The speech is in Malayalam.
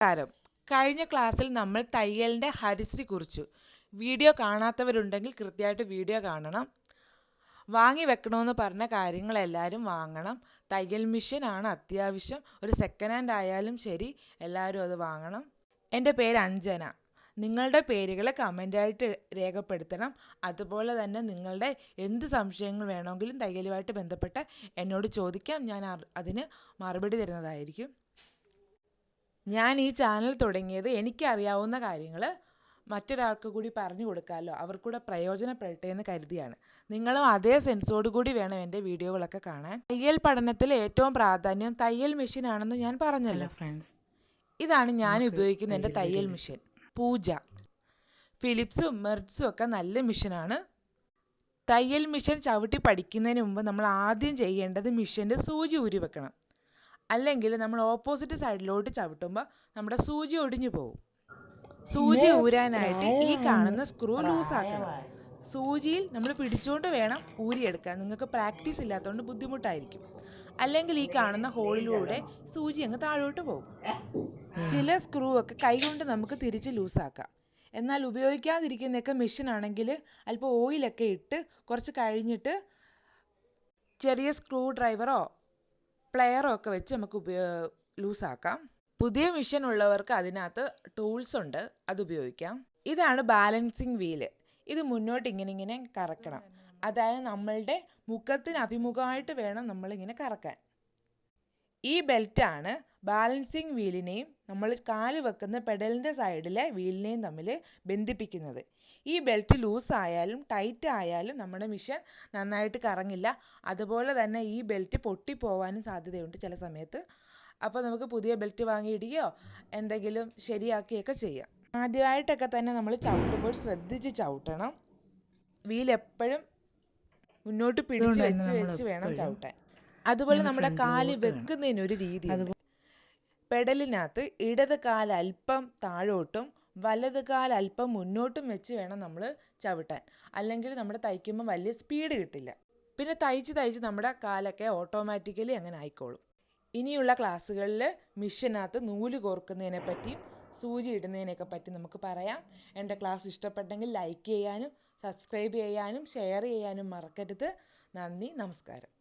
നമസ്കാരം. കഴിഞ്ഞ ക്ലാസ്സിൽ നമ്മൾ തയ്യലിന്റെ ഹരിശ്രീ കുറിച്ചു. വീഡിയോ കാണാത്തവരുണ്ടെങ്കിൽ കൃത്യമായിട്ട് വീഡിയോ കാണണം. വാങ്ങി വെക്കണമെന്ന് പറഞ്ഞ കാര്യങ്ങൾ എല്ലാവരും വാങ്ങണം. തയ്യൽ ആണ് അത്യാവശ്യം. ഒരു സെക്കൻഡ് ഹാൻഡ് ആയാലും ശരി എല്ലാവരും അത് വാങ്ങണം. എന്റെ പേര് അഞ്ജന. നിങ്ങളുടെ പേരുകൾ കമന്റായിട്ട് രേഖപ്പെടുത്തണം. അതുപോലെ തന്നെ നിങ്ങളുടെ എന്ത് സംശയങ്ങൾ വേണമെങ്കിലും തയ്യലുമായിട്ട് ബന്ധപ്പെട്ട് എന്നോട് ചോദിക്കാം. ഞാൻ അതിന് മറുപടി തരുന്നതായിരിക്കും. ഞാൻ ഈ ചാനൽ തുടങ്ങിയത് എനിക്കറിയാവുന്ന കാര്യങ്ങൾ മറ്റൊരാൾക്ക് കൂടി പറഞ്ഞു കൊടുക്കാമല്ലോ അവർക്കൂടെ പ്രയോജനപ്പെടട്ടെ എന്ന് കരുതിയാണ്. നിങ്ങളും അതേ സെൻസോട് കൂടി വേണം എന്റെ വീഡിയോകളൊക്കെ കാണാൻ. തയ്യൽ പഠനത്തിൽ ഏറ്റവും പ്രാധാന്യം തയ്യൽ മെഷീനാണെന്ന് ഞാൻ പറഞ്ഞല്ലോ. ഫ്രണ്ട്സ് ഇതാണ് ഞാൻ ഉപയോഗിക്കുന്ന എന്റെ തയ്യൽ മെഷീൻ പൂജ. ഫിലിപ്സും മെർട്സും ഒക്കെ നല്ല മെഷീനാണ് തയ്യൽ മെഷീൻ ചവിട്ടി പഠിക്കുന്നതിന് മുമ്പ് നമ്മൾ ആദ്യം ചെയ്യേണ്ടത് മെഷീന്റെ സൂചി ഊരി വെക്കണം അല്ലെങ്കിൽ നമ്മൾ ഓപ്പോസിറ്റ് സൈഡിലോട്ട് ചവിട്ടുമ്പോൾ നമ്മുടെ സൂചി ഒടിഞ്ഞു പോകും സൂചി ഊരാനായിട്ട് ഈ കാണുന്ന സ്ക്രൂ ലൂസാക്കണം സൂചിയിൽ നമ്മൾ പിടിച്ചുകൊണ്ട് വേണം ഊരിയെടുക്കാൻ. നിങ്ങൾക്ക് പ്രാക്ടീസ് ഇല്ലാത്തതുകൊണ്ട് ബുദ്ധിമുട്ടായിരിക്കും. അല്ലെങ്കിൽ ഈ കാണുന്ന ഹോളിലൂടെ സൂചി അങ്ങ് താഴോട്ട് പോകും ചില സ്ക്രൂ ഒക്കെ കൈകൊണ്ട് നമുക്ക് തിരിച്ച് ലൂസാക്കാം എന്നാൽ ഉപയോഗിക്കാതിരിക്കുന്നൊക്കെ മെഷീൻ ആണെങ്കിൽ അല്പം ഓയിലൊക്കെ ഇട്ട് കുറച്ച് കഴിഞ്ഞിട്ട് ചെറിയ സ്ക്രൂ ഡ്രൈവറോ പ്ലെയറോ ഒക്കെ വെച്ച് നമുക്ക് ലൂസ് ആക്കാം. പുതിയ മിഷൻ ഉള്ളവർക്ക് അതിനകത്ത് ടൂൾസ് ഉണ്ട് അത് ഉപയോഗിക്കാം. ഇതാണ് ബാലൻസിങ് വീൽ ഇത് മുന്നോട്ട് ഇങ്ങനെ ഇങ്ങനെ കറക്കണം. അതായത് നമ്മളുടെ മുഖത്തിന് അഭിമുഖമായിട്ട് വേണം നമ്മളിങ്ങനെ കറക്കാൻ. ഈ ബെൽറ്റാണ് ബാലൻസിങ് വീലിനെയും നമ്മൾ കാൽ വെക്കുന്ന പെഡലിന്റെ സൈഡിലെ വീലിനെയും തമ്മിൽ ബന്ധിപ്പിക്കുന്നത്. ഈ ബെൽറ്റ് ലൂസ് ആയാലും ടൈറ്റ് ആയാലും നമ്മുടെ മിഷൻ നന്നായിട്ട് കറങ്ങില്ല. അതുപോലെ തന്നെ ഈ ബെൽറ്റ് പൊട്ടിപ്പോവാനും സാധ്യതയുണ്ട് ചില സമയത്ത്. അപ്പോൾ നമുക്ക് പുതിയ ബെൽറ്റ് വാങ്ങിയിടുകയോ എന്തെങ്കിലും ശരിയാക്കുകയൊക്കെ ചെയ്യാം. ആദ്യമായിട്ടൊക്കെ തന്നെ നമ്മൾ ചവിട്ടുമ്പോൾ ശ്രദ്ധിച്ച് ചവിട്ടണം. വീൽ എപ്പോഴും മുന്നോട്ട് പിടിച്ച് വെച്ച് വെച്ച് വേണം ചവിട്ടാൻ. അതുപോലെ നമ്മുടെ കാൽ വെക്കുന്നതിന് ഒരു രീതിയുണ്ട്. പെഡലിനകത്ത് ഇടത് കാൽ അല്പം താഴോട്ടും വലത് കാൽ അല്പം മുന്നോട്ടും വെച്ച് വേണം നമ്മൾ ചവിട്ടാൻ. അല്ലെങ്കിൽ നമ്മൾ തയ്ക്കുമ്പോൾ വലിയ സ്പീഡ് കിട്ടില്ല. പിന്നെ തയ്ച്ച് തയ്ച്ച് നമ്മുടെ കാലൊക്കെ ഓട്ടോമാറ്റിക്കലി അങ്ങനെ ആയിക്കോളും. ഇനിയുള്ള ക്ലാസ്സുകളിൽ മിഷനകത്ത് നൂൽ കോർക്കുന്നതിനെ പറ്റിയും സൂചി ഇടുന്നതിനെയൊക്കെ പറ്റി നമുക്ക് പറയാം. എന്റെ ക്ലാസ് ഇഷ്ടപ്പെട്ടെങ്കിൽ ലൈക്ക് ചെയ്യാനും സബ്സ്ക്രൈബ് ചെയ്യാനും ഷെയർ ചെയ്യാനും മറക്കരുത്. നന്ദി നമസ്കാരം.